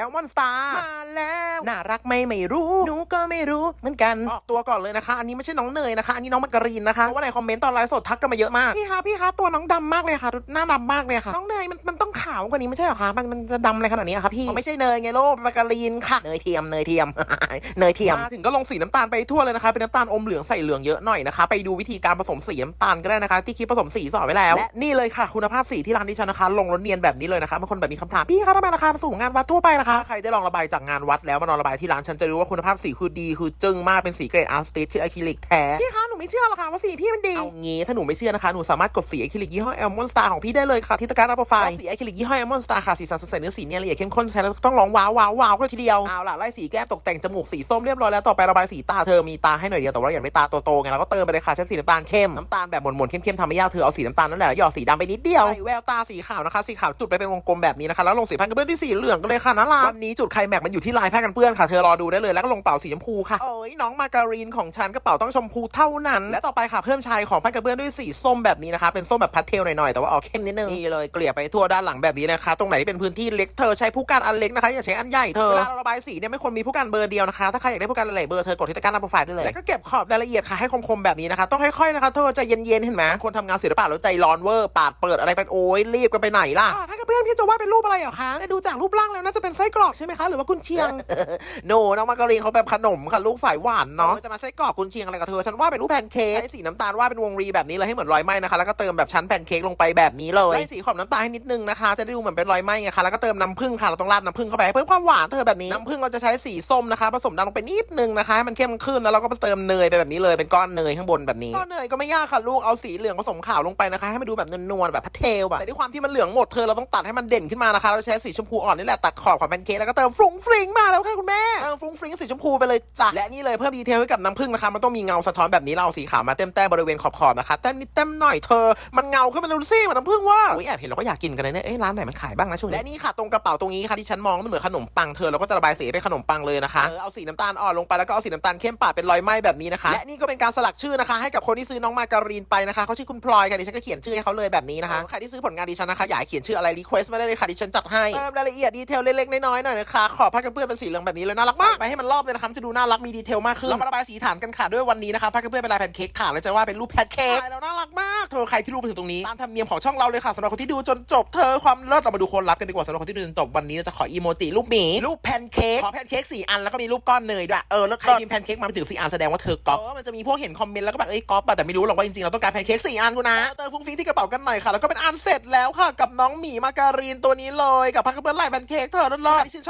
แอลมอนสตาร์มาแล้วน่ารักไหม่ไม่รู้หนูก็ไม่รู้เหมือนกันออกตัวก่อนเลยนะคะ อันนี้ไม่ใช่น้องเนยนะคะอันนี้น้องมักกะรีนนะคะเพราะว่าในคอมเมนต์ตอนไลฟ์สดทักกันมาเยอะมากพี่คะพี่คะตัวน้องดำมากเลยค่ะหน้าดำมากเลยค่ะน้องเนยมันมันต้องขาวกว่านี้ไม่ใช่เหรอคะมันมันจะดำอะไรขนาดนี้อะคะพี่อ๋อไม่ใช่เนยไงโลกมักกะรีนค่ะเนยเทียมเนยเทียมเนยเทียมมาถึงก็ลงสีน้ำตาลไปทั่วเลยนะคะเป็นน้ำตาลอมเหลืองใส่เหลืองเยอะหน่อยนะคะ ไปดูวิธีการผสมสีน้ำตาลก็ได้นะคะ ที่คลิปผสมสีสอนไว้แล้วและนี่เลยค่ะคุณภาพสีที่ร้านดิฉันนะคะลงรถเนียนแบบนี้เลยนะคะบางคนแบบมีคำถามพี่คะทำไมราคาสูงงานวัดทั่วไปล่ะคะถ้าใครได้ลองระบายจากงานวัดแล้วมานอนระบายที่ร้านฉันจะรู้ว่าคุณภาพสีคือดี คือจึ้งมากเป็นสีเกรดอาร์สติสคืออะคริลิกแท้พี่คะหนูไม่เชื่อหรอกค่ะว่าสีพี่มันดีเอางี้ถ้าหนูไม่เชื่อนะคะหนูสามารถกดสีอะคริลิกยี่ห้อแอลมอนสตาร์ของพี่ได้เลยค่ะที่ตะกร้าหน้าโปรไฟล์สีอะคริลิกยี่ห้อแอลมอนสตาร์ค่ะสีสันสดใสเนื้อสีเนียนละเอียดเข้มข้นใช้แล้วต้องร้องว้าวว้าวว้าวเลยทีเดียวเอาล่ะไล่สีแก้มตกแต่งจมูกสีส้มเรียบร้อยแล้วต่อไประบายสีตาเธอมีตาให้หน่อยเดียวแต่ว่าอยากได้ตาโตๆไงเราก็เติมไปเลยค่ะใช้สีน้ำตาลเข้มน้ำตาลแบบหม่นๆเข้มๆทำไม่ยากเธอเอาสีน้ำตาลนั่นแหละแล้วหยอดสีดำไปนิดเดียวใส่แววตาสีขาวนะคะสีขาวจุดไปเป็นวงกลมแบบนี้นะคะแล้วลงสีพันกระเบื้องด้วยสีเหลืองกันเลยค่ะน่ารักวันนี้จุดไคลแม็กซ์มันอยู่ที่ลายผ้ากันเปื้อนค่ะ เธอรอดูได้เลยแล้วก็ลงเป่าสีชมพูค่ะ โอ้ยน้องมาการีนของฉันกระเป๋าต้องชมพูเท่านั้น และต่อไปค่ะเพิ่มชายของผ้ากันเปื้อนด้วยสีส้มแบบนี้นะคะ เป็นส้มแบบพาสเทลหน่อยๆ แต่ว่าออกเข้มนิดนึง นี่เลยเกลี่ยไปทั่วด้านหลังแบบนี้นะคะ ตรงไหนที่เป็นพื้นที่เล็กเธอใช้ผู้การอันเล็กนะคะอย่าใช้อันใหญ่เธอเวลาเราระบายสีเนี่ยไม่ควรมีผู้การเบอร์เดียวนะคะถ้าใครอยากได้ผู้การหลายๆเบอร์เธอกดที่ตะกร้าหน้าโปรไฟล์ได้เลยแล้วก็เก็บขอบรายละเอียดค่ะให้คมๆแบบนี้นะคะต้องค่อยๆนะคะเธอใจเย็นๆเห็นไหมคนทำงานศิลปะแล้วใจร้อนเวอร์ปาดเปิดอะไรไปโอ้ยรีบกันไปไหนล่ะ อ่าถ้ากับเพื่อนพี่จะว่าเป็นรูปอะไรเหรอคะแต่ดูจากรูปร่างแล้วน่าจะเป็นไส้กรอกใช่ไหมคะหรือว่ากุนเชียงโนน้องมาการีนเขาแบบขนมค่ะลูกสายหวานเนาะจะมาไส้กรอกกุนเชียงอะไรกับเธอฉันว่าเป็นรูปแพนเค้กใช้สีน้ำตาลว่าดเป็นวงรีแบบนี้เลยให้เหมือนรอยไหม้นะคะแล้วก็เติมแบบชั้นแพนเค้กลงไปแบบนี้เลยไล่สีขอบน้ำตาลให้นิดนึงนะคะ จะได้ดูเหมือนเป็นรอยไหม้ไงคะแล้วก็เติมน้ำผึ้งค่ะเราต้องราดน้ำผึ้งเข้าไปให้เพิ่มความหวานเธอแบบนี้น้ำผึ้งเราจะใช้สีส้มนะคะ ผสมน้ำลงไปนิดนึงนะคะให้มันเข้มขึ้นแล้วเราก็เติมเนยไปแบบนี้เลยเป็นก้อนเนยข้างบนแบบนี้ก้อนเนยก็ไม่ยากค่ะลูกเอาสีเหลืองผสมขาวลงไปนะคะ ให้มันดูแบบนวลๆแบบพัทเทลแบบแต่ด้วยความที่มันเหลืองหมดเธอเราต้องตัดให้มันเด่นขึ้นมานะคะ เราใช้สีชมพูอ่อนนี่แหละตัดขอบของแพนเค้กแล้วก็เติมฟรุ้งฟริ้งมาแล้วค่ะคุณแม่เติมฟรุ้งฟริ้งสีชมพูไปเลยจ้ะและนี่เลยเพิ่มดีเทลให้กับน้ำผึ้งนะคะมันต้องมีเงาสะท้อนแบบนี้เราเอาสีขาวมาเต็มแต้มบริเวณขอบๆนะคะแต้มนิดแต้มหน่อยเธอ มันเงาขึ้นมาดูสิเหมือนน้ำผึ้งว่าอุ้ยแอบเห็นเราก็อยากกินกันเลยเนี่ยเอ๊ะร้านไหนมันขายบ้างนะช่วงนี้และนี่ค่ะตรงกระเป๋าตรงนี้ค่ะที่ฉันมองมันเหมือนขนมปังเธอเราก็จะระบายสีเป็นขนมปังเลยนะคะเออเอาสีน้ำตาลอ่อนลงไปแล้วก็เอาสีน้ำตาลเข้มปาดเป็นรอยไหม้แบบนี้นะคะและนี่ก็เป็นการสลักชื่อนะคะ ให้กับคนที่ซื้อน้องมาการีนไปนะคะเขาชื่อคุณพลอยค่ะดิฉันก็เขียนชื่อให้เขาเลยแบบนี้นะคะใครที่ซื้อผลงานดิฉันนะคะอยากให้เขียนชื่ออะไรรีเควสมาได้เลยค่ะดิฉันจัดให้เติมรายละเอียดดีเทลเล็กๆน้อยๆหน่อยนะคะขอบผ้ากันเปื้อนเป็นสีเหลืองแบบนี้เลยน่ารักมากไปให้มันรอบเลยนะคะมันจะดูน่ารักมีดีเทลมากขึ้นเรามาระบายสีฐานกันค่ะด้วยวันนี้นะคะผ้ากันเปื้อนเป็นลายแพนเค้กฐานแล้วจะว่าเป็นรูปแพนเค้กแล้วน่ารักมากเธอใครที่รู้ไปถึงตรงนี้ตามธรรมเนียมของช่องเราเลยค่ะสำหรับคนที่ดูจนจบเธอความเลิศเรามาดูคนรับกันดีกว่าสำหรับคนที่ดูจนจบวันนี้เราจะขออีโมจิรูปหมีรูปแพนเค้กขอแพนเค้กสี่อันแล้วก็มีรูปก้อนเนยด้วยเออแล้วใครพิมพ์แพนเค้กมาไปถึงสี่อันแสดงว่าเธอก๊อปเออมันจะมีพวกเห็นคอมเมนต์แล้วก็แบบเอ้ยก๊อปอะแต่ไม่รู้หรอกว่าจริงๆเราต้องการแพนเค้กสี่อันกูนะเออเติมฟุ้งฟิ้งที่กระเป๋ากันหน่อยค่ะแล้วก็เป็นอันเสร็จแล้วค่ะกับน้องหมีมาการีนตัวนี้เลยกับผ้ากระเบื้องลายแพนเค้กเธอเลิศๆที่ชื่นชอบ